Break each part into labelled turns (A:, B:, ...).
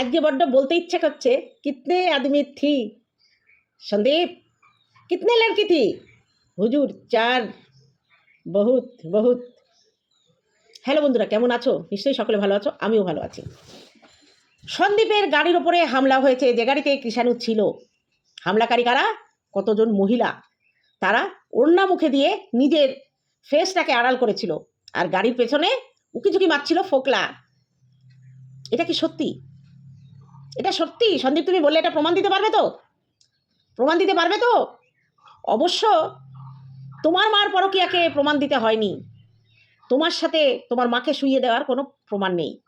A: আজকে বড্ড বলতে ইচ্ছা করছে, কিতনে আদমি থি? সন্দীপ, কিতনে লড়কি থি? হুজুর, চার, বহুত বহুত। হ্যালো বন্ধুরা, কেমন আছো? নিশ্চয়ই সকলে ভালো আছো, আমিও ভালো আছি। সন্দীপের গাড়ির ওপরে হামলা হয়েছে, যে গাড়িতে কৃষাণু ছিল। হামলাকারী কারা? কতজন মহিলা? তারা ওড়না মুখে দিয়ে নিজের ফেসটাকে আড়াল করেছিল, আর গাড়ির পেছনে উকিঝুঁকি মারছিল ফোকলা। এটা কি সত্যি? এটা সত্যি? সন্দীপ, তুমি বললে এটা প্রমাণ দিতে পারবে তো? প্রমাণ দিতে পারবে তো? অবশ্য তোমার মার পরকিয়াকে প্রমাণ দিতে হয়নি। তোমার সাথে তোমার মাকে শুইয়ে দেওয়ার কোনো প্রমাণ নেই।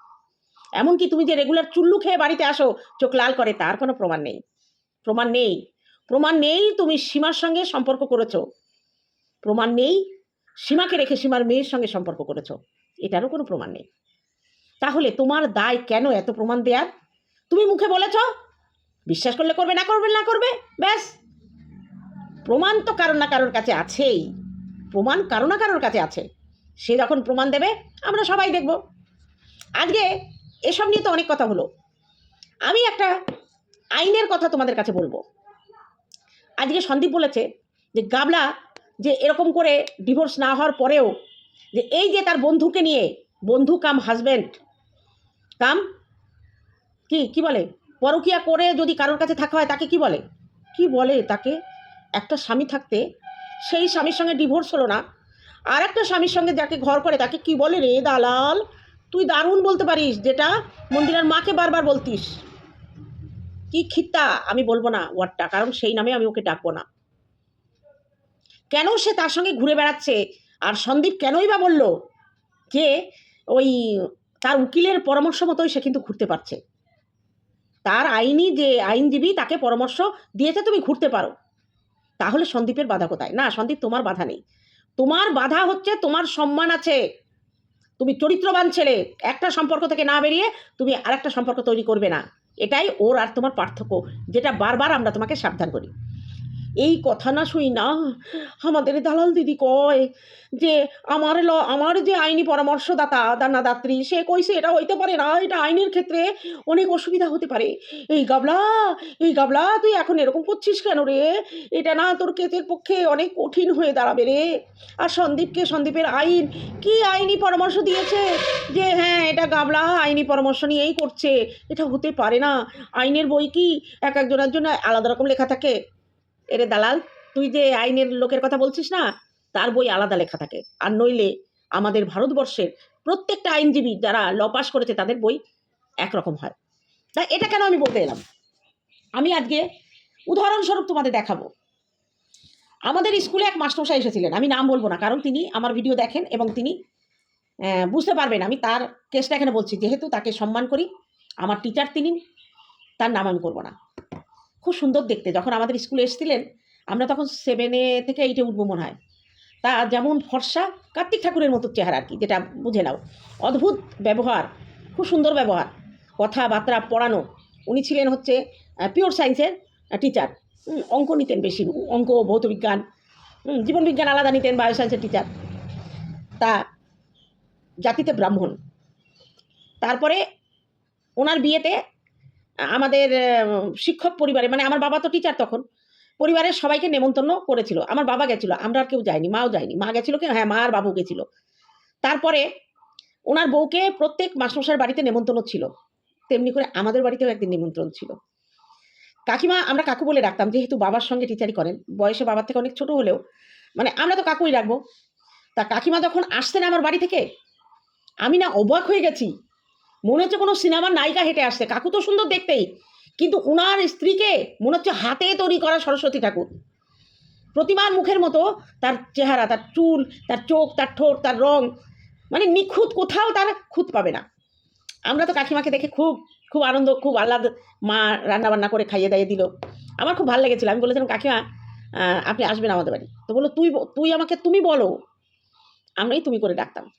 A: এমনকি তুমি যে রেগুলার চুল্লু খেয়ে বাড়িতে আসো, চোখ লাল করে, তার কোনো প্রমাণ নেই। প্রমাণ নেই। প্রমাণ নেই তুমি সীমার সঙ্গে সম্পর্ক করেছ। প্রমাণ নেই সীমাকে রেখে সীমার মেয়ের সঙ্গে সম্পর্ক করেছ। এটারও কোনো প্রমাণ নেই। তাহলে তোমার দায় কেন এত প্রমাণ দেয়ার? তুমি মুখে বলেছ? বিশ্বাস করলে করবে, না করবে না করবে? ব্যাস। প্রমাণ তো কারোর না কারোর কাছে আছেই। প্রমাণ কারও না কারোর কাছে আছে। সে যখন প্রমাণ দেবে, আমরা সবাই দেখব। আজকে এসব নিয়ে তো অনেক কথা হলো। আমি একটা আইনের কথা তোমাদের কাছে বলব। আজকে সন্দীপ বলেছে যে, গাবলা যে এরকম করে ডিভোর্স না হওয়ার পরেও যে, এই যে তার বন্ধুকে নিয়ে বন্ধু কাম হাজব্যান্ড কাম কি? কি বলে? পরকিয়া করে যদি কারোর কাছে থাকা হয়, তাকে কি বলে? কি বলে তাকে? একটা স্বামী থাকতে সেই স্বামীর সঙ্গে ডিভোর্স হলো না। আর একটা স্বামীর সঙ্গে যাকে ঘর করে, তাকে কি বলে রে দালাল? তুই দারুণ বলতে পারিস, যেটা মন্দিরের মাকে বারবার বলতিস। কি খিত্তা? আমি বলব না ওয়ার্ডটা, কারণ সেই নামে আমি ওকে ডাকবো না। কেন সে তার সঙ্গে ঘুরে বেড়াচ্ছে? আর সন্দীপ কেনই বা বলল যে ওই তার উকিলের পরামর্শ মতোই সে কিন্তু ঘুরতে পারছে। তার আইনি যে আইনজীবী তাকে পরামর্শ দিয়েছে, তুমি ঘুরতে পারো। তাহলে সন্দীপের বাধা কোথায়? না, সন্দীপ, তোমার বাধা নেই। তোমার বাধা হচ্ছে তোমার সম্মান আছে। তুমি চরিত্রবান ছেলে, একটা সম্পর্ক থেকে না বেরিয়ে তুমি আর একটা সম্পর্ক তৈরি করবে না। এটাই ওর আর তোমার পার্থক্য, যেটা বারবার আমরা তোমাকে সাবধান করি। এই কথা না শুই না, আমাদের দালাল দিদি কয় যে, আমার ল, আমার যে আইনি পরামর্শদাতা, দানাদাত্রী, সে কইছে এটা হইতে পারে না, এটা আইনের ক্ষেত্রে অনেক অসুবিধা হতে পারে। এই গাবলা এই গাবলা, তুই এখন এরকম করছিস কেন রে? এটা না তোর কেসের পক্ষে অনেক কঠিন হয়ে দাঁড়াবে রে। আর সন্দীপকে, সন্দীপের আইন, কি আইনি পরামর্শ দিয়েছে? যে হ্যাঁ এটা গাবলা আইনি পরামর্শ নিয়েই করছে, এটা হতে পারে না। আইনের বই কি এক একজনের জন্য আলাদা রকম লেখা থাকে? এরে দালাল, তুই যে আইনের লোকের কথা বলছিস না, তার বই আলাদা লেখা থাকে। আর নইলে আমাদের ভারতবর্ষের প্রত্যেকটা আইনজীবী যারা ল পাস করেছে, তাদের বই একরকম হয়। তা এটা কেন আমি বলতে এলাম? আমি আজকে উদাহরণস্বরূপ তোমাদের দেখাবো। আমাদের স্কুলে এক মাস্টারমশাই এসেছিলেন। আমি নাম বলব না, কারণ তিনি আমার ভিডিও দেখেন এবং তিনি বুঝতে পারবেন আমি তার কেসটা এখানে বলছি। যেহেতু তাকে সম্মান করি, আমার টিচার তিনি, তার নাম আমি করব না। খুব সুন্দর দেখতে। যখন আমাদের স্কুলে এসেছিলেন, আমরা তখন সেভেনে থেকে এইটে উঠবো মনে হয়। তা যেমন ফর্সা, কার্তিক ঠাকুরের মতো চেহারা আর কি, যেটা বুঝে নাও। অদ্ভুত ব্যবহার, খুব সুন্দর ব্যবহার। কথাবার্তা পড়ানো। উনি ছিলেন হচ্ছে পিওর সায়েন্সের টিচার অঙ্ক নিতেন বেশি, অঙ্ক, ভৌতবিজ্ঞান। জীবনবিজ্ঞান আলাদা নিতেন বায়ো সায়েন্সের টিচার তা জাতিতে ব্রাহ্মণ। তারপরে ওনার বিয়েতে আমাদের শিক্ষক পরিবারে মানে আমার বাবা তো টিচার তখন পরিবারের সবাইকে নেমন্তন্ন করেছিল। আমার বাবা গেছিল, আমরা আর কেউ যাইনি, মাও যায়নি মা গেছিল কি? হ্যাঁ মা আর বাবু গেছিল। তারপরে ওনার বউকে প্রত্যেক মাসমশার বাড়িতে নেমন্তন্ন ছিল। তেমনি করে আমাদের বাড়িতেও একদিন নিমন্ত্রণ ছিল। কাকিমা আমরা কাকু বলে ডাকতাম যেহেতু বাবার সঙ্গে টিচারই করেন, বয়সে বাবার থেকে অনেক ছোট হলেও মানে আমরা তো কাকুই রাখব। তা কাকিমা যখন আসতেন আমার বাড়ি থেকে, আমি না অবাক হয়ে গেছি। মনে হচ্ছে কোনো সিনেমার নায়িকা হেঁটে আসছে। কাকু তো সুন্দর দেখতেই। কিন্তু উনার স্ত্রীকে মনে হচ্ছে হাতে তৈরি করা সরস্বতী ঠাকুর। প্রতিমার মুখের মতো তার চেহারা, তার চুল, তার চোখ, তার ঠোঁট, তার রং মানে নিখুঁত কোথাও তার খুঁত পাবে না। আমরা তো কাকিমাকে দেখে খুব খুব আনন্দ, খুব আহ্লাদ মা রান্না বান্না করে খাইয়ে দাইয়ে দিল। আমার খুব ভালো লেগেছিল। আমি বলেছিলাম, কাকিমা আপনি আসবেন আমাদের বাড়ি। তো বলল, তুই তুই আমাকে, তুমি বলো। আমরাই তুমি করে ডাকতাম।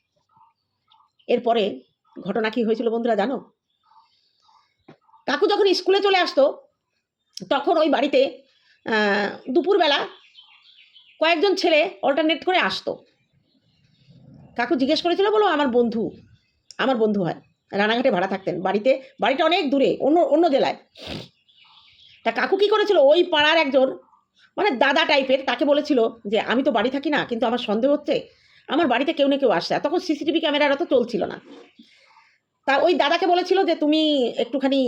A: এরপরে ঘটনা কি হয়েছিল বন্ধুরা জানো? কাকু যখন স্কুলে চলে আসতো, তখন ওই বাড়িতে দুপুরবেলা কয়েকজন ছেলে অল্টারনেট করে আসতো। কাকু জিজ্ঞেস করেছিল, বলো, আমার বন্ধু আমার বন্ধু হয়। রানাঘাটে ভাড়া থাকতেন। বাড়িতে, বাড়িটা অনেক দূরে, অন্য অন্য জেলায়। তা কাকু কী করেছিল? ওই পাড়ার একজন মানে দাদা টাইপের তাকে বলেছিল যে, আমি তো বাড়ি থাকি না, কিন্তু আমার সন্দেহ হচ্ছে, আমার বাড়িতে কেউ না কেউ আসছে। তখন সিসিটিভি ক্যামেরার তো চলছিল না। তা ওই দাদাকে বলেছিল যে তুমি একটুখানি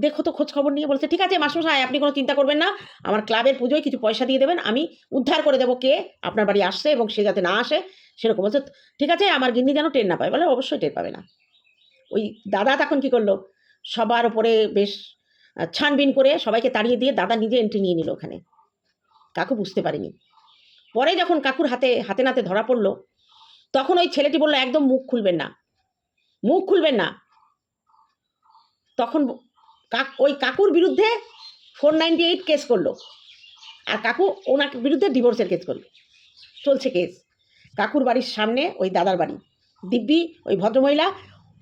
A: দেখো তো খোঁজ খবর নিয়ে। বলছে, ঠিক আছে মাসমশাই আপনি কোনো চিন্তা করবেন না। আমার ক্লাবের পুজোয় কিছু পয়সা দিয়ে দেবেন, আমি উদ্ধার করে দেবো কে আপনার বাড়ি আসছে এবং সে যাতে না আসে, সেরকম। বলছে, ঠিক আছে, আমার গিন্নি যেন টের না পায়। বলে, অবশ্যই টের পাবে না। ওই দাদা তখন কি করল, সবার ওপরে বেশ ছানবিন করে সবাইকে তাড়িয়ে দিয়ে দাদা নিজে এন্ট্রি নিয়ে নিল ওখানে। কাকু বুঝতে পারেনি। পরে যখন কাকুর হাতে হাতে নাতে ধরা পড়ল, তখন ওই ছেলেটি বলল, একদম মুখ খুলবেন না। মুখ খুলবেন না। তখন ওই কাকুর বিরুদ্ধে ফোর নাইনটি এইট কেস করল। আর কাকু ওনার বিরুদ্ধে ডিভোর্সের কেস করল। চলছে কেস। কাকুর বাড়ির সামনে ওই দাদার বাড়ি। দিব্যি, ওই ভদ্রমহিলা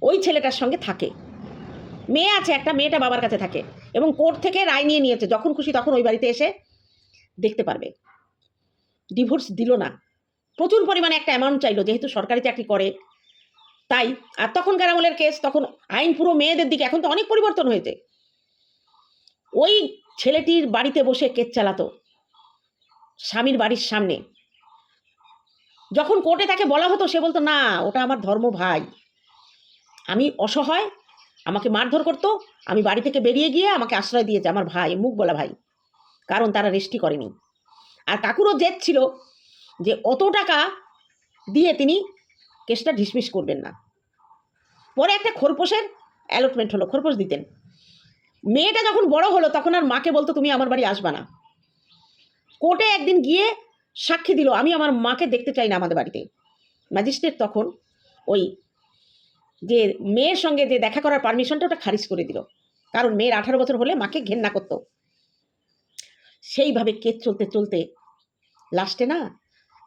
A: ওই ছেলেটার সঙ্গে থাকে। মেয়ে আছে একটা, মেয়েটা বাবার কাছে থাকে এবং কোর্ট থেকে রায় নিয়ে নিয়েছে। যখন খুশি তখন ওই বাড়িতে এসে দেখতে পারবে। ডিভোর্স দিল না। প্রচুর পরিমাণে একটা অ্যামাউন্ট চাইলো, যেহেতু সরকারি চাকরি করে। তাই, আর তখনকার আমলের কেস তখন আইন পুরো মেয়েদের দিকে, এখন তো অনেক পরিবর্তন হয়েছে। ওই ছেলেটির বাড়িতে বসে কেস চালাতো, স্বামীর বাড়ির সামনে। যখন কোর্টে তাকে বলা হতো, সে বলতো, না, ওটা আমার ধর্ম ভাই। আমি অসহায়, আমাকে মারধর করতো, আমি বাড়ি থেকে বেরিয়ে গিয়ে আমাকে আশ্রয় দিয়েছে, আমার ভাই, মুখ বলা ভাই। কারণ তারা রেস্টি করেনি। আর কাকুরও জেদ ছিল যে, অত টাকা দিয়ে তিনি কেসটা ডিসমিস করবেন না। পরে একটা খোরপোশের অ্যালটমেন্ট হলো, খোরপোশ দিতেন। মেয়েটা যখন বড় হলো, তখন আর মাকে বলতো, তুমি আমার বাড়ি আসবা না। কোর্টে একদিন গিয়ে সাক্ষী দিল, আমি আমার মাকে দেখতে চাই না আমাদের বাড়িতে। ম্যাজিস্ট্রেট তখন ওই যে মেয়ের সঙ্গে যে দেখা করার পারমিশনটা ওটা খারিজ করে দিল। কারণ মেয়ের আঠারো বছর হলে মাকে ঘেন্না করতো। সেইভাবে কেস চলতে চলতে লাস্টে না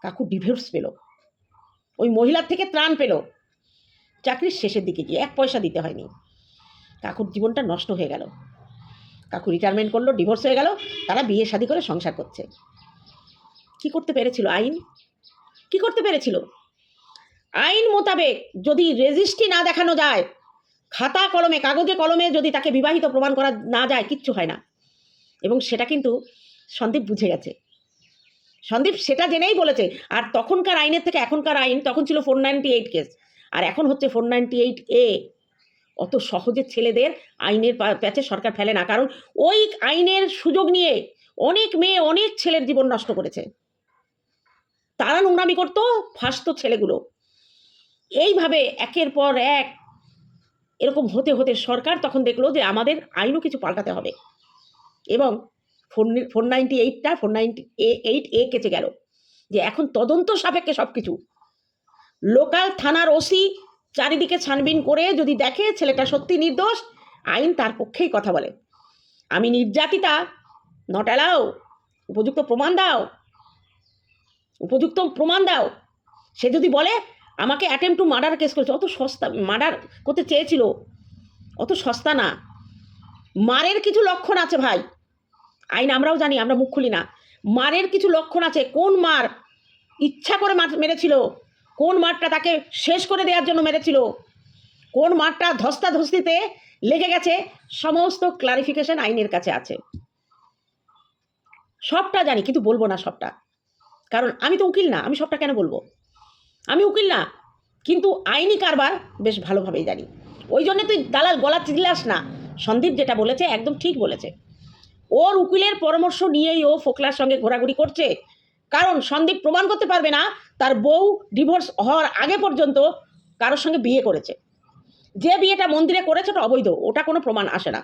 A: কাকু ডিভোর্স পেল। ওই মহিলার থেকে ত্রাণ পেল। চাকরির শেষের দিকে গিয়ে এক পয়সা দিতে হয়নি। কাকুর জীবনটা নষ্ট হয়ে গেল। কাকু রিটায়ারমেন্ট করল ডিভোর্স হয়ে গেল, তারা বিয়ে শাদি করে সংসার করছে। কি করতে পেরেছিল আইন? কি করতে পেরেছিল? আইন মোতাবেক যদি রেজিস্ট্রি না দেখানো যায়, খাতা কলমে, কাগজে কলমে যদি তাকে বিবাহিত প্রমাণ করা না যায়, কিচ্ছু হয় না। এবং সেটা কিন্তু সন্দীপ বুঝে গেছে। সন্দীপ সেটা জেনেই বলেছে। আর তখনকার আইনের থেকে এখনকার আইন, তখন ছিল ফোর নাইনটি এইট কেস আর এখন হচ্ছে ফোর নাইনটি এইট এ অত সহজে ছেলেদের আইনের প্যাচে সরকার ফেলে না। কারণ ওই আইনের সুযোগ নিয়ে অনেক মেয়ে অনেক ছেলের জীবন নষ্ট করেছে। তারা নোংরামি করতো, ফাঁসতো ছেলেগুলো। এইভাবে একের পর এক এরকম হতে হতে সরকার তখন দেখল যে আমাদের আইনও কিছু পাল্টাতে হবে। এবং four four ninety এইটটা, four ninety A, eight, A কেচে গেল। যে এখন তদন্ত সাপেক্ষে সব কিছু লোকাল থানার ওসি চারিদিকে ছানবিন করে যদি দেখে ছেলেটা সত্যি নির্দোষ, আইন তার পক্ষেই কথা বলে। আমি নির্যাতিতা নট অ্যালাও উপযুক্ত প্রমাণ দাও, উপযুক্ত প্রমাণ দাও। সে যদি বলে, আমাকে অ্যাটেম্প টু মার্ডার কেস করেছে, অত সস্তা মার্ডার করতে চেয়েছিল, অত সস্তা না। মারের কিছু লক্ষণ আছে ভাই। আইন আমরাও জানি, আমরা মুখ খুলি না। মারের কিছু লক্ষণ আছে, কোন মার ইচ্ছা করে মার মেরেছিল? কোন মারটা তাকে শেষ করে দেওয়ার জন্য মেরেছিল? কোন মারটা ধস্তাধস্তিতে লেগে গেছে? সমস্ত ক্লারিফিকেশন আইনের কাছে আছে। সবটা জানি, কিন্তু বলব না সবটা। কারণ আমি তো উকিল না, আমি সবটা কেন বলব? আমি উকিল না, কিন্তু আইনি কারবার বেশ ভালোভাবেই জানি। ওই জন্য তুই দালাল গলা চিল্লাস না। সন্দীপ যেটা বলেছে, একদম ঠিক বলেছে। ওর উকিলের পরামর্শ নিয়েই ও ফোকলার সঙ্গে ঘোরাঘুরি করছে। কারণ সন্দীপ প্রমাণ করতে পারবে না, তার বউ ডিভোর্স হওয়ার আগে পর্যন্ত কারোর সঙ্গে বিয়ে করেছে। যে বিয়েটা মন্দিরে করেছে ওটা অবৈধ, ওটা কোনো প্রমাণ আসে না।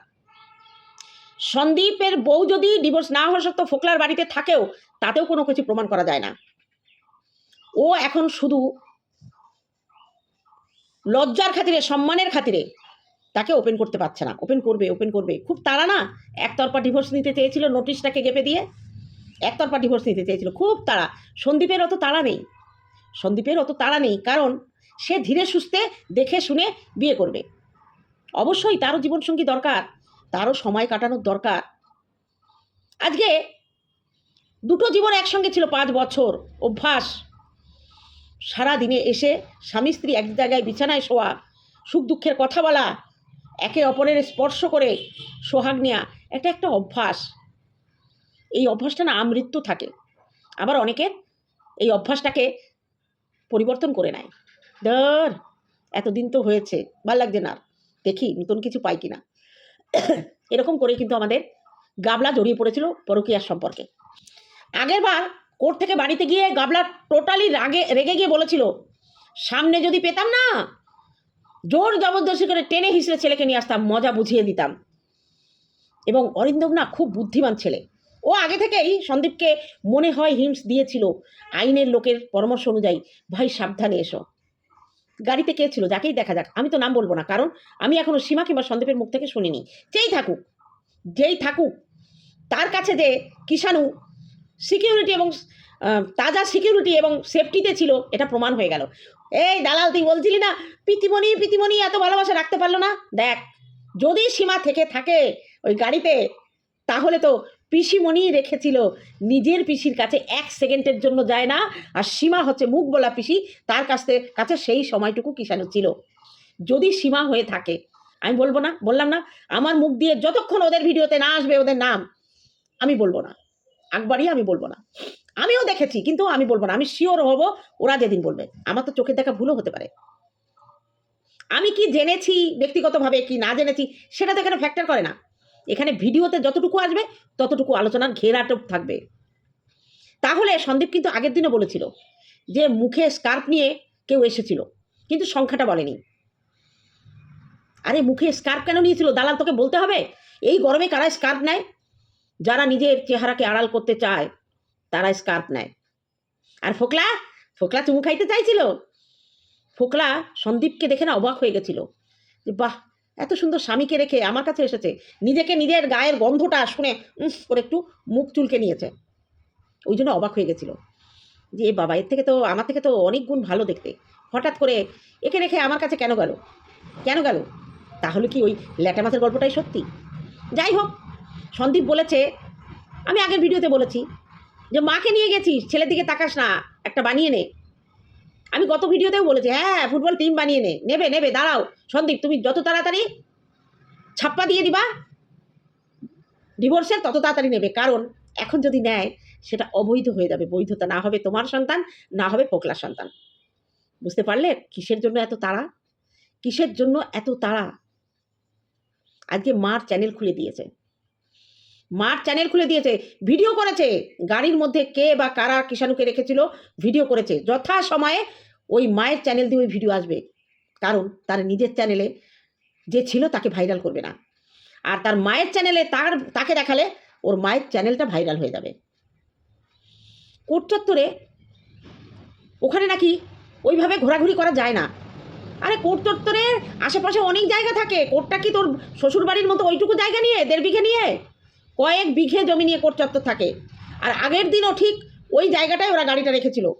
A: সন্দীপের বউ যদি ডিভোর্স না হওয়া সত্ত্বেও ফোকলার বাড়িতে থাকেও, তাতেও কোনো কিছু প্রমাণ করা যায় না। ও এখন শুধু লজ্জার খাতিরে, সম্মানের খাতিরে তাকে ওপেন করতে পারছে না। ওপেন করবে ওপেন করবে। খুব তাড়া না একতরফা ডিভোর্স নিতে চেয়েছিল নোটিশটাকে গেপে দিয়ে। একতরফা ডিভোর্স নিতে চেয়েছিল। খুব তাড়া সন্দীপের অত তাড়া নেই। সন্দীপের অত তাড়া নেই, কারণ সে ধীরে সুস্থে দেখে শুনে বিয়ে করবে। অবশ্যই তারও জীবনসঙ্গী দরকার, তারও সময় কাটানোর দরকার। আজকে দুটো জীবন একসঙ্গে ছিল, পাঁচ বছর, অভ্যাস। সারা দিনে এসে স্বামী স্ত্রী এক জায়গায় বিছানায় শোয়া, সুখ দুঃখের কথা বলা একে অপরের স্পর্শ করে সোহাগ নেওয়া এটা একটা অভ্যাস। এই অভ্যাসটা না আমৃত্যু থাকে। আবার অনেকের এই অভ্যাসটাকে পরিবর্তন করে নেয়। ধর, এতদিন তো হয়েছে, ভালো লাগছে না দেখি নতুন কিছু পাই কিনা। এরকম করে কিন্তু আমাদের গাবলা জড়িয়ে পড়েছিল পরকীয়ার সম্পর্কে। আগের বার কোর্ট থেকে বাড়িতে গিয়ে গাবলা টোটালি রাগে, রেগে গিয়ে বলেছিল, সামনে যদি পেতাম না জোর জবরদস্তি করে টেনে হিসেবে ছেলেকে নিয়ে আসতাম, মজা বুঝিয়ে দিতাম। এবং অরিন্দম না খুব বুদ্ধিমান ছেলে। ও আগে থেকেই সন্দীপকে মনে হয় হিমস দিয়েছিল আইনের লোকের পরামর্শ অনুযায়ী। ভাই, সাবধানে এসো। গাড়িতে কে ছিল? যাকেই দেখা যাক। আমি তো নাম বলব না, কারণ আমি এখনও সীমা কিংবা সন্দীপের মুখ থেকে শুনিনি। যেই থাকুক যেই থাকুক, তার কাছে যে কিষাণু সিকিউরিটি এবং তাজা সিকিউরিটি এবং সেফটিতে ছিল, এটা প্রমাণ হয়ে গেল। এই দালাল, তুই বলছিলি না, পিতিমণি পিতিমণি, এত ভালোবাসা রাখতে পারল না? দেখ, যদি সীমা থেকে থাকে ওই গাড়িতে, তাহলে তো পিসিমণি রেখেছিল, নিজের পিসির কাছে এক সেকেন্ডের জন্য যায় না, আর সীমা হচ্ছে মুখ বলা পিসি, তার কাছে কাছে সেই সময়টুকু কিষাণু ছিল। যদি সীমা হয়ে থাকে, আমি বলব না, বললাম না, আমার মুখ দিয়ে যতক্ষণ ওদের ভিডিওতে না আসবে ওদের নাম, আমি বলব না। একবারই আমি বলব না। আমিও দেখেছি, কিন্তু আমি বলব না। আমি শিওর হব ওরা যেদিন বলবে। আমার তো চোখের দেখা ভুলও হতে পারে। আমি কি জেনেছি ব্যক্তিগতভাবে, কি না জেনেছি, সেটা তো এখানে ফ্যাক্টর করে না। এখানে ভিডিওতে যতটুকু আসবে, ততটুকু আলোচনার ঘেরাটক থাকবে। তাহলে সন্দীপ কিন্তু আগের দিনও বলেছিল যে, মুখে স্কার্ফ নিয়ে কেউ এসেছিল, কিন্তু সংখ্যাটা বলেনি। আরে, মুখে স্কার্ফ কেন নিয়েছিল? দালাল তোকে বলতে হবে? এই গরমে কারা স্কার্ফ নেয়? যারা নিজের চেহারাকে আড়াল করতে চায় তারা স্কার্ফ নেয়। আর ফোকলা ফোকলা চুমু খাইতে চাইছিল? ফোকলা সন্দীপকে দেখে না অবাক হয়ে গেছিল। যে বাহ, এত সুন্দর স্বামীকে রেখে আমার কাছে এসেছে। নিজেকে নিজের গায়ের গন্ধটা শুনে উফ করে একটু মুখ চুলকে নিয়েছে। ওই জন্য অবাক হয়ে গেছিল। যে এ বাবা, এর থেকে তো, আমার থেকে তো অনেক গুণ ভালো দেখতে। হঠাৎ করে একে রেখে আমার কাছে কেন গেল? কেন গেল? তাহলে কি ওই ল্যাটা মাছের গল্পটাই সত্যি? যাই হোক, সন্দীপ বলেছে, আমি আগের ভিডিওতে বলেছি যে মাকে নিয়ে গেছিস, ছেলের দিকে তাকাস না, একটা বানিয়ে নে। আমি গত ভিডিওতেও বলেছি হ্যাঁ ফুটবল টিম বানিয়ে নে। নেবে নেবে, দাঁড়াও। সন্দীপ, তুমি যত তাড়াতাড়ি ছাপ্পা দিয়ে দিবা ডিভোর্সের তত তাড়াতাড়ি নেবে। কারণ এখন যদি নেয়, সেটা অবৈধ হয়ে যাবে। বৈধতা না হবে তোমার সন্তান, না হবে পোকলার সন্তান। বুঝতে পারলে? কিসের জন্য এত তাড়া? কিসের জন্য এত তাড়া? আজকে মার চ্যানেল খুলে দিয়েছে। মার চ্যানেল খুলে দিয়েছে ভিডিও করেছে। গাড়ির মধ্যে কে বা কারা কিষাণুকে রেখেছিল ভিডিও করেছে। যথা সময়ে ওই মায়ের চ্যানেল দিয়ে ওই ভিডিও আসবে। কারণ তার নিজের চ্যানেলে যে ছিল তাকে ভাইরাল করবে না। আর তার মায়ের চ্যানেলে তার, তাকে দেখালে ওর মায়ের চ্যানেলটা ভাইরাল হয়ে যাবে। কোট চত্বরে ওখানে নাকি ওইভাবে ঘোরাঘুরি করা যায় না। আরে কোট চত্বরের আশেপাশে অনেক জায়গা থাকে। কোটটা কি তোর শ্বশুর বাড়ির মতো ওইটুকু জায়গা নিয়ে, দেড় বিঘে নিয়ে? কয়েক বিঘে জমি নিয়ে কোট চত্বর থাকে। আর আগের দিনও ঠিক ওই জায়গাটায় ওরা গাড়িটা রেখেছিল।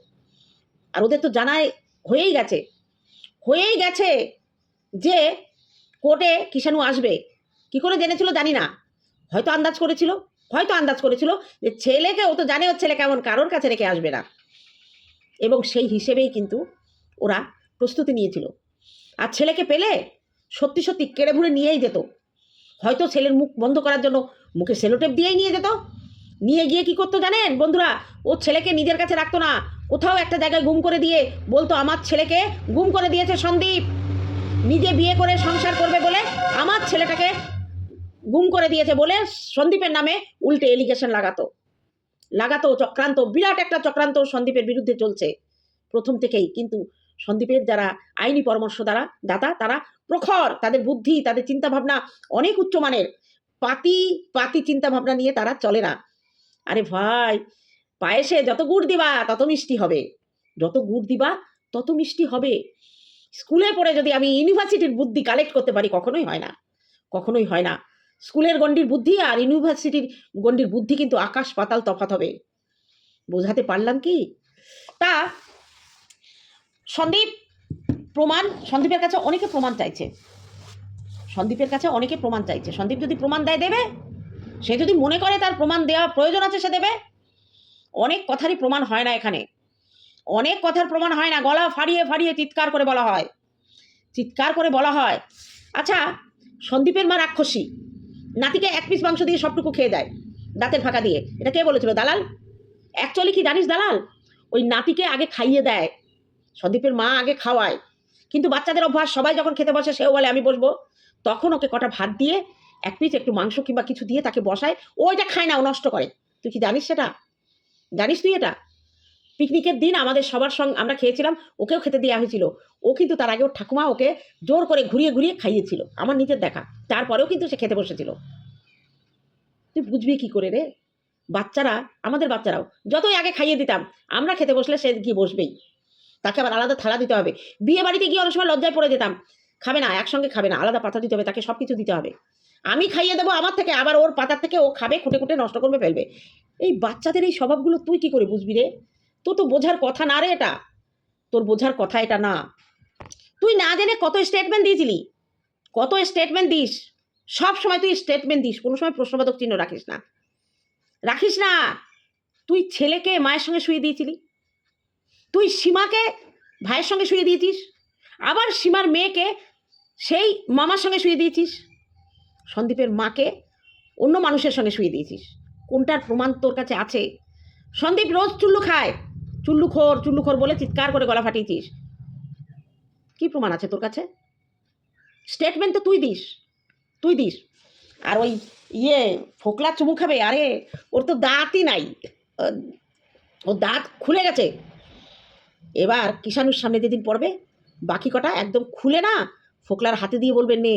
A: আর ওদের তো জানায় হয়েই গেছে। হয়েই গেছে যে কোর্টে কিষাণু আসবে। কি করে জেনেছিল জানি না। হয়তো আন্দাজ করেছিল, হয়তো আন্দাজ করেছিল যে ছেলেকে, ও তো জানে ওর ছেলে কেমন, কারোর কাছে রেখে আসবে না। এবং সেই হিসেবেই কিন্তু ওরা প্রস্তুতি নিয়েছিল। আর ছেলেকে পেলে সত্যি সত্যি কেড়ে ভুড়ে নিয়েই যেত। হয়তো ছেলের মুখ বন্ধ করার জন্য মুখে সেলোটেপ দিয়েই নিয়ে যেত। নিয়ে গিয়ে কি করতো জানেন? বন্ধুরা, ও ছেলেকে নিজের কাছে রাখতো না। কোথাও একটা জায়গায় গুম করে দিয়ে বলতো, আমার ছেলেকে গুম করে দিয়েছে সন্দীপ। নিজে বিয়ে করে সংসার করবে বলে আমার ছেলেটাকে গুম করে দিয়েছে বলে সন্দীপের নামে উল্টে এলিগেশন লাগাতো। লাগাতো চক্রান্ত, বিরাট একটা চক্রান্ত সন্দীপের বিরুদ্ধে চলছে। প্রথম থেকেই কিন্তু সন্দীপের যারা আইনি পরামর্শ দ্বারা দাতা, তারা প্রখর। তাদের বুদ্ধি, তাদের চিন্তাভাবনা অনেক উচ্চমানের। পাতি পাতি চিন্তা ভাবনা নিয়ে তারা চলে না। আরে ভাই, পায়েসে যত গুড় দিবা, তত মিষ্টি হবে। যত গুড় দিবা, তত মিষ্টি হবে। স্কুলে পড়ে যদি আমি ইউনিভার্সিটির বুদ্ধি কালেক্ট করতে পারি, কখনোই হয় না। কখনোই হয় না। স্কুলের গণ্ডির বুদ্ধি আর ইউনিভার্সিটির গণ্ডির বুদ্ধি কিন্তু আকাশ পাতাল তফাত হবে। বোঝাতে পারলাম কি? তা, সন্দীপ, প্রমাণ, সন্দীপের কাছে অনেকে প্রমাণ চাইছে। সন্দীপের কাছে অনেকে প্রমাণ চাইছে। সন্দীপ যদি প্রমাণ দেয় দেবে? সে যদি মনে করে তার প্রমাণ দেওয়া প্রয়োজন আছে সে দেবে? অনেক কথারই প্রমাণ হয় না এখানে। অনেক কথার প্রমাণ হয় না। গলা ফাড়িয়ে ফাড়িয়ে চিৎকার করে বলা হয়। চিৎকার করে বলা হয়। আচ্ছা সন্দীপের মা রাক্ষসী। নাতিকে এক পিস মাংস দিয়ে সবটুকু খেয়ে দেয় দাঁতের ফাঁকা দিয়ে। এটা কে বলেছিল, দালাল? অ্যাকচুয়ালি কি জানিস দালাল? ওই নাতিকে আগে খাইয়ে দেয়। সন্দীপের মা আগে খাওয়ায়। কিন্তু বাচ্চাদের অভ্যাস, সবাই যখন খেতে বসে সেও বলে, আমি বসবো। তখন ওকে কটা ভাত দিয়ে, এক পিস একটু মাংস কিংবা কিছু দিয়ে তাকে বসায় ও এটা খায় না, ও নষ্ট করে। তুই কি জানিস সেটা? জানিস তুই এটা? পিকনিকের দিন আমাদের সবার সঙ্গে আমরা খেয়েছিলাম, ওকেও খেতে দেওয়া হয়েছিল। ও কিন্তু তার আগে ওর ঠাকুমা ওকে জোর করে ঘুরিয়ে ঘুরিয়ে খাইয়েছিল, আমার নিজের দেখা। তারপরেও কিন্তু সে খেতে বসেছিল। তুই বুঝবি কি করে রে? বাচ্চারা, আমাদের বাচ্চারাও, যতই আগে খাইয়ে দিতাম, আমরা খেতে বসলে সে গিয়ে বসবেই? তাকে আবার আলাদা থালা দিতে হবে। বিয়ে বাড়িতে গিয়ে অনেক সময় লজ্জায় পড়ে যেতাম। খাবে না, একসঙ্গে খাবে না, আলাদা পাতা দিতে হবে, তাকে সব কিছু দিতে হবে। আমি খাইয়ে দেবো আমার থেকে, আবার ওর পাতার থেকে ও খাবে, খুঁটে খুঁটে নষ্ট করবে, ফেলবে। এই বাচ্চাদের এই স্বভাবগুলো তুই কি করে বুঝবি রে? তোর তো বোঝার কথা না রে এটা। তোর বোঝার কথা এটা না। তুই না জেনে কত স্টেটমেন্ট দিয়েছিলি? কত স্টেটমেন্ট দিস? সব সময় তুই স্টেটমেন্ট দিস, কোনো সময় প্রশ্নবাদক চিহ্ন রাখিস না। রাখিস না। তুই ছেলেকে মায়ের সঙ্গে শুয়ে দিয়েছিলি? তুই সীমাকে ভাইয়ের সঙ্গে শুয়ে দিয়েছিস? আবার সীমার মেয়েকে সেই মামার সঙ্গে শুয়ে দিয়েছিস? সন্দীপের মাকে অন্য মানুষের সঙ্গে শুয়ে দিয়েছিস। কোনটার প্রমাণ তোর কাছে আছে? সন্দীপ রোজ চুল্লু খায়। চুল্লু খোর চুল্লু খোর বলে চিৎকার করে গলা ফাটিয়েছিস। কি প্রমাণ আছে তোর কাছে? স্টেটমেন্ট তো তুই দিস। তুই দিস। আর ওই ইয়ে ফোকলা চুমু খাবে? আরে, ওর তো দাঁতই নাই। ওর দাঁত খুলে গেছে। এবার কিষাণুর সামনে যেদিন পড়বে বাকি কটা একদম খুলে না, ফোকলার হাতে দিয়ে বলবে, নে,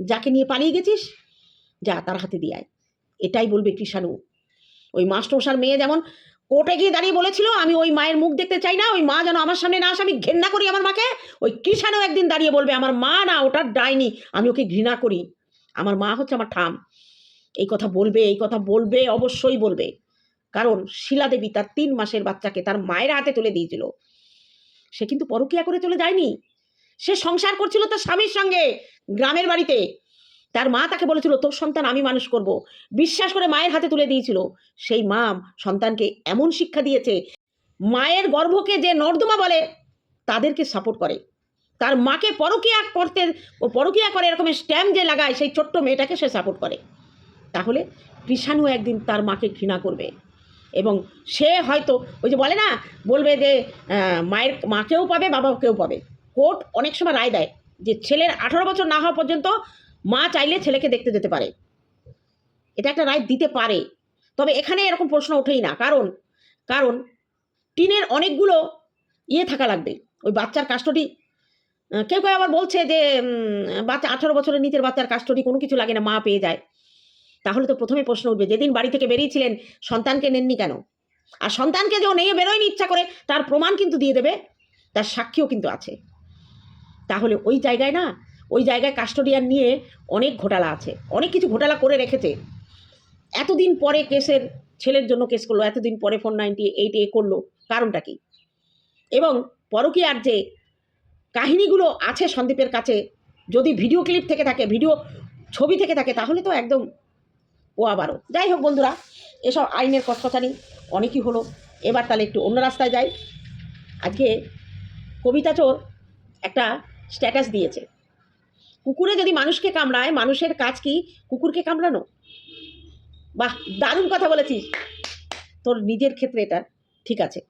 A: যাকে নিয়ে পালিয়ে গেছিস, যা তার হাতে দিয়ে আয়। এটাই বলবে কৃষাণু। ওই মাস্টমশার মেয়ে যেমন কোর্টে গিয়ে দাঁড়িয়ে বলেছিল, আমি ওই মায়ের মুখ দেখতে চাই না, ওই মা যেন আমার সামনে না আসে, আমি ঘেন্না করি আমার মাকে। ওই কৃষাণু একদিন দাঁড়িয়ে বলবে, আমার মা না ওটার ডাইনি, আমি ওকে ঘৃণা করি। আমার মা হচ্ছে আমার ঠাম। এই কথা বলবে, এই কথা বলবে, অবশ্যই বলবে। কারণ শিলাদেবী তার তিন মাসের বাচ্চাকে তার মায়ের হাতে তুলে দিয়েছিল। সে কিন্তু পরকিয়া করে চলে যায়নি। সে সংসার করছিল তার স্বামীর সঙ্গে গ্রামের বাড়িতে। তার মা তাকে বলেছিল, তোর সন্তান আমি মানুষ করব। বিশ্বাস করে মায়ের হাতে তুলে দিয়েছিল। সেই মা সন্তানকে এমন শিক্ষা দিয়েছে, মায়ের গর্ভকে যে নর্দমা বলে, তাদেরকে সাপোর্ট করে। তার মাকে পরকিয়া করতে পরকিয়া করে এরকম স্ট্যাম্প যে লাগায়, সেই ছোট্ট মেয়েটাকে সে সাপোর্ট করে। তাহলে কৃষাণু একদিন তার মাকে ঘৃণা করবে। এবং সে হয়তো ওই যে বলে না, বলবে যে মায়ের, মাকেও পাবে, বাবাকেও পাবে। কোর্ট অনেক সময় রায় দেয় যে ছেলের আঠারো বছর না হওয়া পর্যন্ত মা চাইলে ছেলেকে দেখতে যেতে পারে। এটা একটা রায় দিতে পারে। তবে এখানে এরকম প্রশ্ন ওঠেই না। কারণ কারণ টিনের অনেকগুলো ইয়ে থাকা লাগবে। ওই বাচ্চার কাস্টডি কেউ কেউ আবার বলছে যে বাচ্চা আঠারো বছরের নিচের বাচ্চার কাস্টডি কোনো কিছু লাগে না, মা পেয়ে যায়। তাহলে তো প্রথমে প্রশ্ন উঠবে, যেদিন বাড়ি থেকে বেরিয়েছিলেন, সন্তানকে নেননি কেন? আর সন্তানকে যে ও নিয়ে বেরোয়নি ইচ্ছা করে, তার প্রমাণ কিন্তু দিয়ে দেবে, তার সাক্ষীও কিন্তু আছে। তাহলে ওই জায়গায় না, ওই জায়গায় কাস্টোডিয়ান নিয়ে অনেক ঘোটালা আছে, অনেক কিছু ঘোটালা করে রেখেছে। এতদিন পরে কেসের ছেলের জন্য কেস করল, এতদিন পরে ফোর নাইনটি এইট এ করল, কারণটা কি? এবং পরকীয়ার যে কাহিনীগুলো আছে সন্দীপের কাছে, যদি ভিডিও ক্লিপ থেকে থাকে ভিডিও ছবি থেকে থাকে, তাহলে তো একদম ও আবারও। যাই হোক বন্ধুরা, এসব আইনের কটকচানি অনেকই হলো। এবার তাহলে একটু অন্য রাস্তায় যাই। আজকে কবিতা চোর একটা স্ট্যাটাস দিয়েছে। কুকুরে যদি মানুষকে কামড়ায়, মানুষের কাজ কি কুকুরকে কামড়ানো? বাহ, দারুণ কথা বলেছিস। তোর নিজের ক্ষেত্রে এটা ঠিক আছে।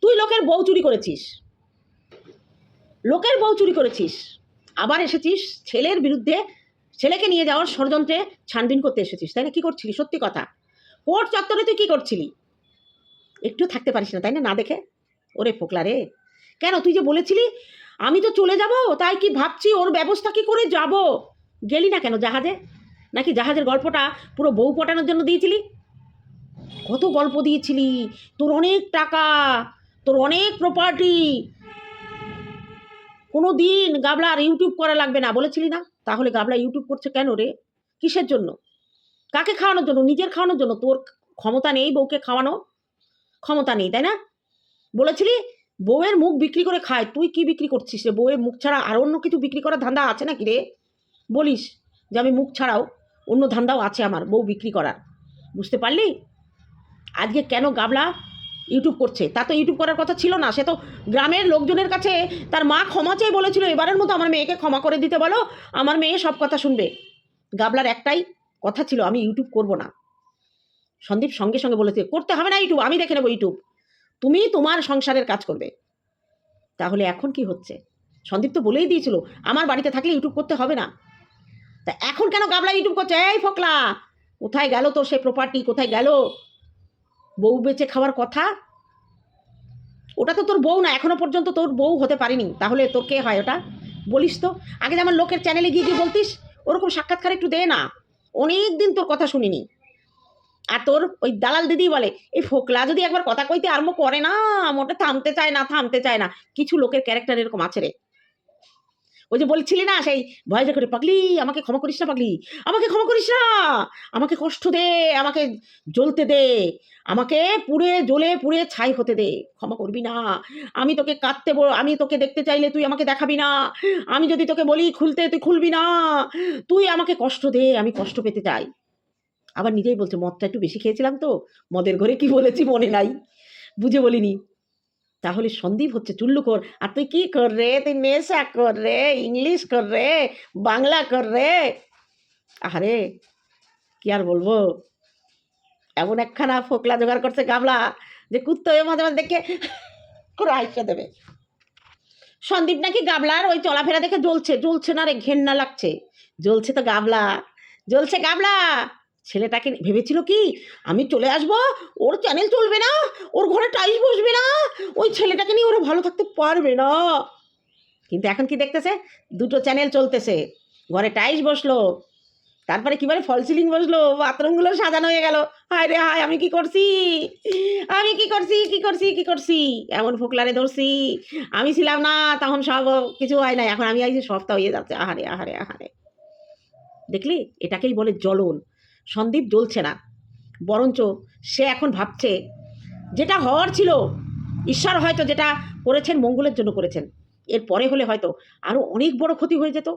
A: তুই লোকের বউ চুরি করেছিস। লোকের বউ চুরি করেছিস। আবার এসেছিস ছেলের বিরুদ্ধে ছেলেকে নিয়ে যাওয়ার ষড়যন্ত্রে ছানবিন করতে এসেছিস, তাই না? কী করছিলি? সত্যি কথা। কোর্ট চত্বরে তুই কী করছিলি? একটু থাকতে পারিস না, তাই না? না দেখে? ওরে ফোকলা রে। কেন? তুই যে বলেছিলি, আমি তো চলে যাব, তাই কি ভাবছি ওর ব্যবস্থা কি করে যাব? গেলি না কেন জাহাজে? নাকি জাহাজের গল্পটা পুরো বউ পটানোর জন্য দিয়েছিলি? কত গল্প দিয়েছিলি? তোর অনেক টাকা, তোর অনেক প্রপার্টি কোনো দিন গাবলার ইউটিউব করা লাগবে না, বলেছিলি না? তাহলে গাবলা ইউটিউব করছে কেন রে? কিসের জন্য? কাকে খাওয়ানোর জন্য? নিজের খাওয়ানোর জন্য? তোর ক্ষমতা নেই বউকে খাওয়ানো? ক্ষমতা নেই, তাই না? বলেছিলি, বউয়ের মুখ বিক্রি করে খায়। তুই কি বিক্রি করছিস রে? বউয়ের মুখ ছাড়া আর অন্য কিছু বিক্রি করার ধান্দা আছে নাকি রে? বলিস যে আমি মুখ ছাড়াও অন্য ধান্দাও আছে আমার বউ বিক্রি করার। বুঝতে পারলি? আজকে কেন গাবলা ইউটিউব করছে। তা তো ইউটিউব করার কথা ছিল না। সে তো গ্রামের লোকজনের কাছে তার মা ক্ষমা চেয়ে বলেছিল, এবারের মতো আমার মেয়েকে ক্ষমা করে দিতে বলো, আমার মেয়ে সব কথা শুনবে। গাবলার একটাই কথা ছিল, আমি ইউটিউব করব না। সন্দীপ সঙ্গে সঙ্গে বলেছে, করতে হবে না ইউটিউব, আমি দেখে নেব ইউটিউব। তুমি তোমার সংসারের কাজ করবে। তাহলে এখন কি হচ্ছে? সন্দীপ তো বলেই দিয়েছিল, আমার বাড়িতে থাকলে ইউটিউব করতে হবে না। তা এখন কেন গাবলা ইউটিউব করছে? এই ফোকলা, কোথায় গেল তোর সে প্রপার্টি কোথায় গেল? বউ বেঁচে খাওয়ার কথা? ওটা তো তোর বউ না, এখনও পর্যন্ত তোর বউ হতে পারিনি। তাহলে তোর কে হয় ওটা? বলিস তো। আগে যেমন লোকের চ্যানেলে গিয়ে গিয়ে বলতিস, ওরকম সাক্ষাৎকার একটু দে না। অনেক দিন তোর কথা শুনিনি। আর তোর ওই দালাল দিদি বলে, এই ফোকলা যদি একবার কথা কইতে আরম্ভ করে না, মোটে থামতে চায় না, থামতে চায় না। কিছু লোকের ক্যারেক্টার এরকম আছে রে। ওই যে বলছিলি না সেই ভয় করে পাগলি, আমাকে ক্ষমা করিস না পাগলি, আমাকে ক্ষমা করিস না, আমাকে কষ্ট দে, আমাকে জ্বলতে দে, আমাকে পুড়ে, জ্বলে পুড়ে ছাই হতে দে, ক্ষমা করবি না, আমি তোকে কাঁদতে আমি তোকে দেখতে চাইলে তুই আমাকে দেখাবি না, আমি যদি তোকে বলি খুলতে, তুই খুলবি না, তুই আমাকে কষ্ট দে, আমি কষ্ট পেতে চাই। আবার নিজেই বলছে, মদটা একটু বেশি খেয়েছিলাম তো, মদের ঘরে কি বলেছি মনে নাই, বুঝে বলিনি। তাহলে সন্দীপ হচ্ছে চুল্লুকর। আর তুই কি কর রে তুই নেশা কর রে ইংলিশ কর রে বাংলা কর রে আরে কি আর বলব? এমন একখানা ফোকলা জোগাড় করছে গামলা যে কুত্তো মাঝে মাঝে দেখে করে আইসা দেবে। সন্দীপ নাকি গাবলার ওই চলাফেরা দেখে জ্বলছে জ্বলছে না রে, ঘেন্না লাগছে। জ্বলছে তো গাবলা জ্বলছে গাবলা ছেলেটাকে ভেবেছিল কি, আমি চলে আসব, ওর চ্যানেল চলবে না, ওর ঘরে টাইস বসবে না, ওই ছেলেটাকে নিয়ে ওরা ভালো থাকতে পারবে না। কিন্তু এখন কি দেখতেছে? দুটো চ্যানেল চলতেছে, ঘরে টাইস বসল, তারপরে কি বলে ফল সিলিং বসল বাথরুমগুলো সাজানো হয়ে গেল। হায় রে হায়, আমি কি করছি? আমি কি করছি কি করছি কি করছি? এমন ফোকলারে ধরছি, আমি ছিলাম না, তখন সব কিছু হয় না এখন আমি আইছি সপ্তাহ হয়ে যাচ্ছে, আহারে আহারে আহারে। দেখলি? এটাকেই বলে জ্বলন। সন্দীপ জ্বলছে না। বরঞ্চ সে এখন ভাবছে, যেটা হওয়ার ছিল, ঈশ্বর হয়তো যেটা করেছেন মঙ্গলের জন্য করেছেন। এর পরে হলে হয়তো আরও অনেক বড় ক্ষতি হয়ে যেত।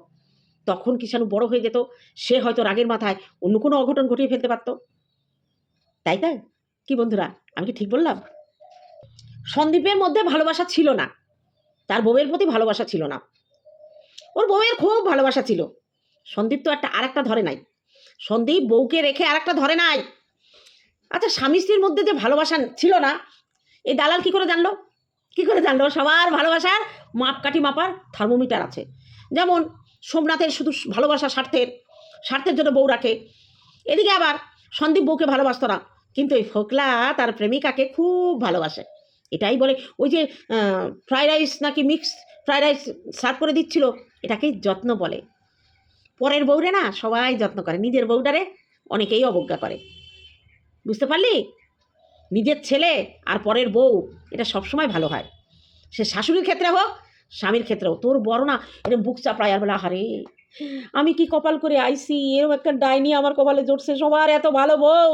A: তখন কিষাণু বড় হয়ে যেত? সে হয়তো রাগের মাথায় অন্য কোনো অঘটন ঘটিয়ে ফেলতে পারত। তাই তাই? কি বন্ধুরা, আমি কি ঠিক বললাম? সন্দীপের মধ্যে ভালোবাসা ছিল না। তার বউয়ের প্রতি ভালোবাসা ছিল না। ওর বউয়ের খুব ভালোবাসা ছিল। সন্দীপ তো একটা আর একটা ধরে নাই। সন্দীপ বউকে রেখে আর একটা ধরে নাই। আচ্ছা স্বামী স্ত্রীর মধ্যে যে ভালোবাসা ছিল না এই দালাল কি করে জানলো? কি করে জানলো? সবার ভালোবাসার মাপকাঠি মাপার থার্মোমিটার আছে। যেমন সোমনাথের শুধু ভালোবাসা স্বার্থের স্বার্থের জন্য বউ রাখে। এদিকে আবার সন্দীপ বউকে ভালোবাসতো না, কিন্তু এই ফোকলা তার প্রেমিকাকে খুব ভালোবাসে। এটাই বলে, ওই যে ফ্রাইড রাইস নাকি মিক্স ফ্রাইড রাইস সার্ভ করে দিচ্ছিল, এটাকেই যত্ন বলে। পরের বউরে না সবাই যত্ন করে। নিজের বউটারে অনেকেই অবজ্ঞা করে। বুঝতে পারলি? নিজের ছেলে আর পরের বউ, এটা সবসময় ভালো হয়। সে শাশুড়ির ক্ষেত্রে হোক, স্বামীর ক্ষেত্রেও তোর বড় না এরকম বুক চাপড়ায় আর বলে, আহারে, আমি কি কপাল করে আইসি? এরকম একটা ডাইনি আমার কপালে জড়ছে, সবার এত ভালো বউ।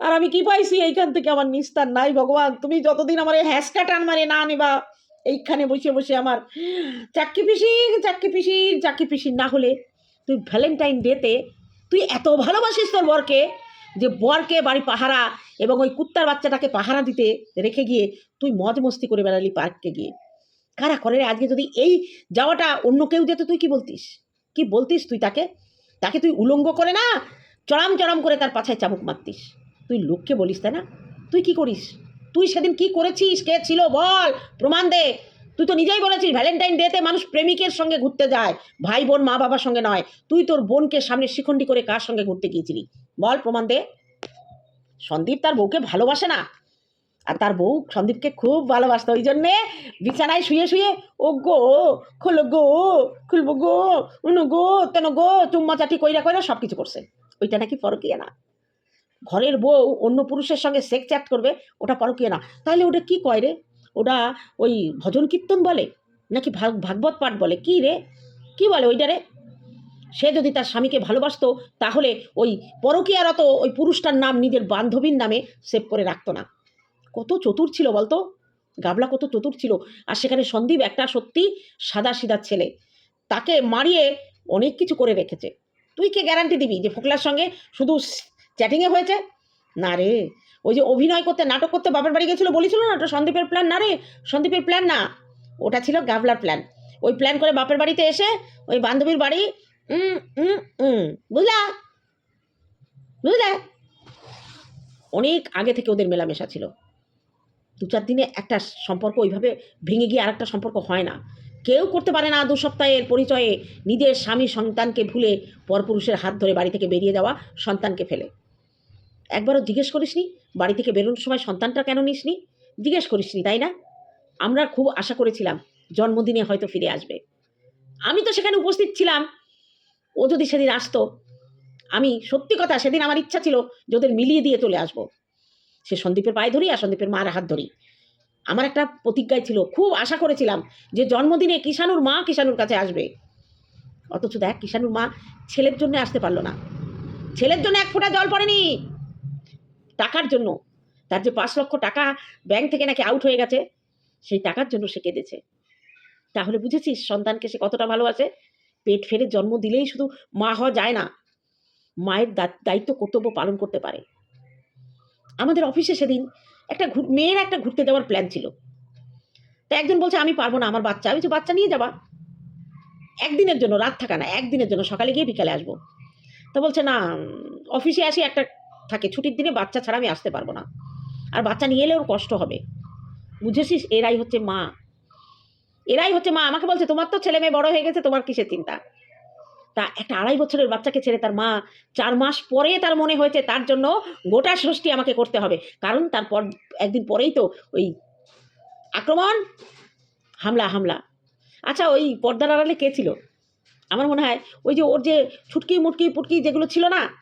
A: আর আমি কি পাইছি? এইখান থেকে আমার নিস্তার নাই ভগবান। তুমি যতদিন আমার এই হ্যাসকা টান মারে না নেবা, এইখানে বসে বসে আমার চাক্কি পিসি চাক্কি পিসি চাক্কি পিসি না হলে তুই ভ্যালেন্টাইন ডেতে তুই এত ভালোবাসিস তোর বরকে যে বরকে বাড়ি পাহারা এবং ওই কুত্তার বাচ্চাটাকে পাহারা দিতে রেখে গিয়ে তুই মজ মস্তি করে বেড়ালি পার্ককে গিয়ে। কারা করে আজকে যদি এই যাওয়াটা অন্য কেউ যেত তুই কি বলতিস? কি বলতিস তুই তাকে? তাকে তুই উলঙ্গ করে না চড়াম চড়াম করে তার পাছায় চাবুক মারতিস। তুই লোককে বলিস, তাই না? তুই কি করিস? তুই সেদিন কি করেছিস? কে ছিল? বল, প্রমাণ দে। তুই তো নিজেই বলেছিস ভ্যালেন্টাইন ডেতে মানুষ প্রেমিকের সঙ্গে ঘুরতে যায়। ভাই বোন, মা বাবার সঙ্গে নয়। তুই তোর বোনকে সামনে শিখণ্ডি করে কার সঙ্গে ঘুরতে গিয়েছিলি? বল প্রমাণ দে। সন্দীপ তার বউকে ভালোবাসে না। আর তার বউ সন্দীপকে খুব ভালোবাসতো। ওই জন্যে বিছানায় শুয়ে শুয়ে, ও গো, খোলো গো, খুলবো গো, উনু গো, তেন গো চুম্মা চাটি কইরা কইরা সব কিছু করছে। ওইটা নাকি পরকিয়া না? ঘরের বউ অন্য পুরুষের সঙ্গে সেক চ্যাট করবে, ওটা পরকিয়া না। তাহলে ওটা কি কয় রে? ওটা ওই ভজন কীর্তন বলে? নাকি ভাগ, ভাগবত পাঠ বলে? কি রে? কি বলে ওইটা রে? সে যদি তার স্বামীকে ভালোবাসতো, তাহলে ওই পরকীয়ারত ওই পুরুষটার নাম নিজের বান্ধবীর নামে সেভ করে রাখতো না। কত চতুর ছিল বলতো? গাবলা কত চতুর ছিল। আর সেখানে সন্দীপ একটা সত্যি সাদা সিধা ছেলে। তাকে মারিয়ে অনেক কিছু করে রেখেছে। তুই কে গ্যারান্টি দিবি যে ফোকলার সঙ্গে শুধু চ্যাটিংয়ে হয়েছে? না রে ওই যে অভিনয় করতে, নাটক করতে বাপের বাড়ি গেছিল, বলেছিল না ওটা সন্দীপের প্ল্যান না রে, সন্দীপের প্ল্যান না। ওটা ছিল গাবলার প্ল্যান ওই প্ল্যান করে বাপের বাড়িতে এসে ওই বান্ধবীর বাড়ি বুঝলা? বুঝলে? অনেক আগে থেকে ওদের মেলামেশা ছিল। দু চার দিনে একটা সম্পর্ক ওইভাবে ভেঙে গিয়ে আরেকটা সম্পর্ক হয় না। কেউ করতে পারে না দু সপ্তাহের পরিচয়ে নিজের স্বামী সন্তানকে ভুলে পরপুরুষের হাত ধরে বাড়ি থেকে বেরিয়ে যাওয়া সন্তানকে ফেলে। একবারও জিজ্ঞেস করিসনি? বাড়ি থেকে বেরোনোর সময় সন্তানটা কেন নিসনি? জিজ্ঞেস করিসনি, তাই না? আমরা খুব আশা করেছিলাম জন্মদিনে হয়তো ফিরে আসবে। আমি তো সেখানে উপস্থিত ছিলাম। ও যদি সেদিন আসতো, আমি সত্যি কথা সেদিন আমার ইচ্ছা ছিল যে ওদের মিলিয়ে দিয়ে চলে আসব। সে সন্দীপের পায়ে ধরি আর সন্দীপের মার হাত ধরি। আমার একটা প্রতিজ্ঞায় ছিল, খুব আশা করেছিলাম যে জন্মদিনে কিষানুর মা কিষানুর কাছে আসবে। অথচ দেখ কিষানুর মা ছেলের জন্য আসতে পারল না। ছেলের জন্য এক ফোঁটা জল পড়েনি। টাকার জন্য তার যে পাঁচ লক্ষ টাকা ব্যাংক থেকে নাকি আউট হয়ে গেছে সেই টাকার জন্য সে কেঁদেছে। তাহলে বুঝেছিস সন্তানকে সে কতটা ভালোবাসে? পেট ফেলে জন্ম দিলেই শুধু মা হওয়া যায় না মায়ের দায়িত্ব কর্তব্য পালন করতে পারে। আমাদের অফিসে সেদিন একটা মেয়ের একটা ঘুরতে যাওয়ার প্ল্যান ছিল। তা একজন বলছে আমি পারব না আমার বাচ্চা। আমি বলছি, বাচ্চা নিয়ে যাবা। একদিনের জন্য রাত থাকা না একদিনের জন্য সকালে গিয়ে বিকালে আসব। তা বলছে না অফিসে আসি একটা থাকে। ছুটির দিনে বাচ্চা ছাড়া আমি আসতে পারব না। আর বাচ্চা নিয়ে এলে ওর কষ্ট হবে। বুঝেছিস? এরাই হচ্ছে মা। এরাই হচ্ছে মা। আমাকে বলছে, তোমার তো ছেলে মেয়ে বড় হয়ে গেছে, তোমার কিসের চিন্তা? তা একটা আড়াই বছরের বাচ্চাকে ছেড়ে তার মা চার মাস পরে তার মনে হয়েছে, তার জন্য গোটা ষষ্ঠী আমাকে করতে হবে। কারণ তারপর একদিন পরেই তো ওই আক্রমণ, হামলা হামলা। আচ্ছা ওই পর্দার আড়ালে কে ছিল? আমার মনে হয় ওই যে ওর যে ছুটকি মুটকি পুটকি যেগুলো ছিল না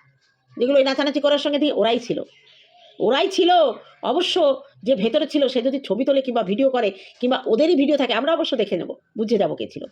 A: যেগুলো ওই নাচানাচি করার সঙ্গে দিয়ে ওরাই ছিল। ওরাই ছিল অবশ্য যে ভেতরে ছিল, সে যদি ছবি তোলে কিংবা ভিডিও করে কিংবা ওদেরই ভিডিও থাকে, আমরা অবশ্য দেখে নেব বুঝে যাব কে ছিল।